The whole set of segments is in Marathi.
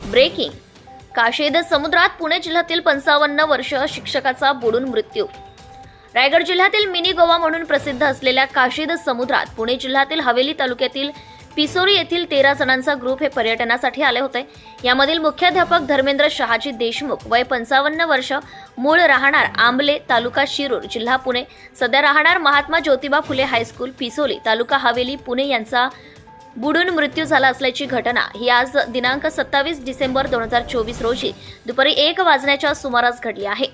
ब्रेकिंग काशीद समुद्रात पुणे जिल्ह्यातील पंचावन्न वर्ष शिक्षकाचा बुडून मृत्यू. रायगड जिल्ह्यातील मिनी गोवा म्हणून प्रसिद्ध असलेल्या काशीद समुद्रात पुणे जिल्ह्यातील हवेली तालुक्यातील पिसोरी येथील तेरा जणांचा ग्रुप हे पर्यटनासाठी आले होते. यामधील मुख्याध्यापक धर्मेंद्र शहाजी देशमुख वय पंचावन्न वर्ष मूळ राहणार आंबले तालुका शिरूर जिल्हा पुणे. सध्या राहणार महात्मा ज्योतिबा फुले हायस्कूल पिसोली तालुका हवेली पुणे यांचा बुडून मृत्यू झाला असल्याची घटना. ही आज दिनांक सत्तावीस डिसेंबर दोन हजार चोवीस रोजी दुपारी एक वाजण्याच्या सुमारास घडली आहे.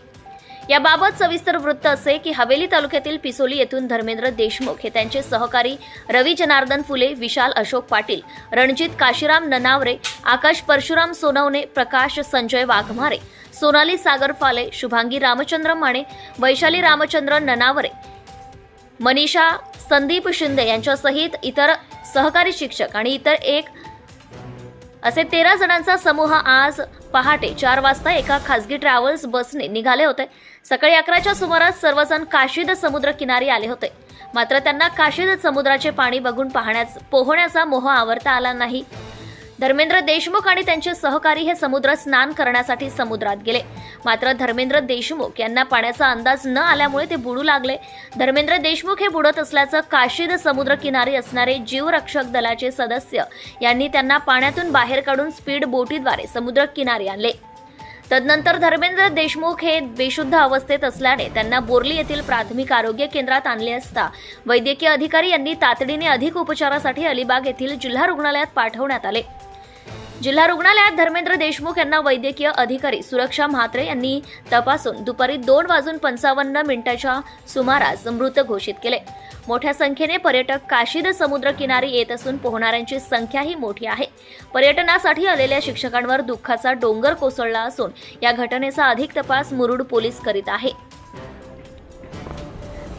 याबाबत सविस्तर वृत्त असे की हवेली तालुक्यातील पिसोली येथून धर्मेंद्र देशमुख हे त्यांचे सहकारी रवी जनार्दन फुले विशाल अशोक पाटील रणजित काशीराम ननावरे आकाश परशुराम सोनवणे प्रकाश संजय वाघमारे सोनाली सागर फाले शुभांगी रामचंद्र माने वैशाली रामचंद्र ननावरे मनीषा संदीप शिंदे यांच्यासहित इतर सहकारी शिक्षक आणि इतर एक असे तेरा जणांचा समूह आज पहाटे चार वाजता एका खासगी ट्रॅव्हल्स बसने निघाले होते. सकाळी अकराच्या सुमारास सर्वजण काशीद समुद्र किनारी आले होते. मात्र त्यांना काशीद समुद्राचे पाणी बघून पाहण्यास पोहण्याचा मोह आवरता आला नाही. धर्मेंद्र देशमुख आणि त्यांचे सहकारी हे समुद्र स्नान करण्यासाठी समुद्रात गेले. मात्र धर्मेंद्र देशमुख यांना पाण्याचा अंदाज न आल्यामुळे ते बुडू लागले. धर्मेंद्र देशमुख हे बुडत असल्याचं काशीद समुद्र किनारी असणारे जीवरक्षक दलाचे सदस्य यांनी त्यांना पाण्यातून बाहेर काढून स्पीड बोटीद्वारे समुद्र किनारी आणले. तदनंतर धर्मेंद्र देशमुख हे बेशुद्ध अवस्थेत असल्याने त्यांना बोर्ली येथील प्राथमिक आरोग्य केंद्रात आणले असता वैद्यकीय अधिकारी यांनी तातडीने अधिक उपचारासाठी अलिबाग येथील जिल्हा रुग्णालयात पाठवण्यात आले. जिल्हा रुग्णालयात धर्मेंद्र देशमुख यांना वैद्यकीय अधिकारी सुरक्षा म्हात्रे यांनी तपासून दुपारी दोन वाजून पंचावन्न मिनिटाच्या सुमारास मृत घोषित केले. मोठ्या संख्येने पर्यटक काशीद समुद्र किनारी येत असून पोहणाऱ्यांची संख्याही मोठी आहे. पर्यटनासाठी आलेल्या शिक्षकांवर दुःखाचा डोंगर कोसळला असून या घटनेचा अधिक तपास मुरुड पोलीस करीत आहे.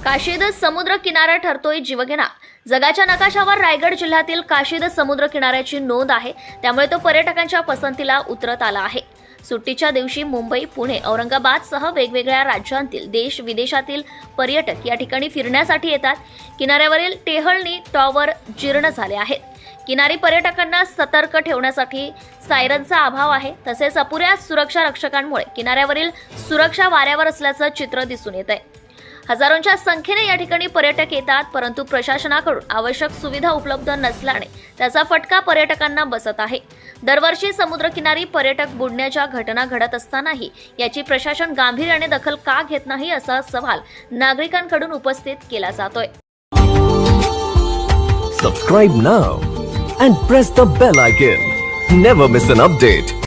काशीद समुद्र किनारा ठरतोय जीवघेणा. जगाच्या नकाशावर रायगड जिल्ह्यातील काशीद समुद्र किनाऱ्याची नोंद आहे. त्यामुळे तो पर्यटकांच्या पसंतीला उतरत आला आहे. सुट्टीच्या दिवशी मुंबई पुणे औरंगाबादसह वेगवेगळ्या राज्यांतील देश विदेशातील पर्यटक या ठिकाणी फिरण्यासाठी येतात. किनाऱ्यावरील टेहळणी टॉवर जीर्ण झाले आहेत. किनारी पर्यटकांना सतर्क ठेवण्यासाठी सायरनचा अभाव आहे. तसेच अपुऱ्या सुरक्षा रक्षकांमुळे किनाऱ्यावरील सुरक्षा वाऱ्यावर असल्याचं चित्र दिसून येत आहे हजारोंच्या संख्येने या ठिकाणी पर्यटक येतात परंतु प्रशासनाकडून आवश्यक सुविधा उपलब्ध नसल्याने त्याचा फटका पर्यटकांना बसत आहे. दरवर्षी समुद्रकिनारी पर्यटक बुडण्याच्या घटना घडत असतानाही याची प्रशासन गांभीर्याने दखल का घेत नाही असा सवाल नागरिकांकडून उपस्थित केला जातोय. Subscribe now and press the bell icon never miss an update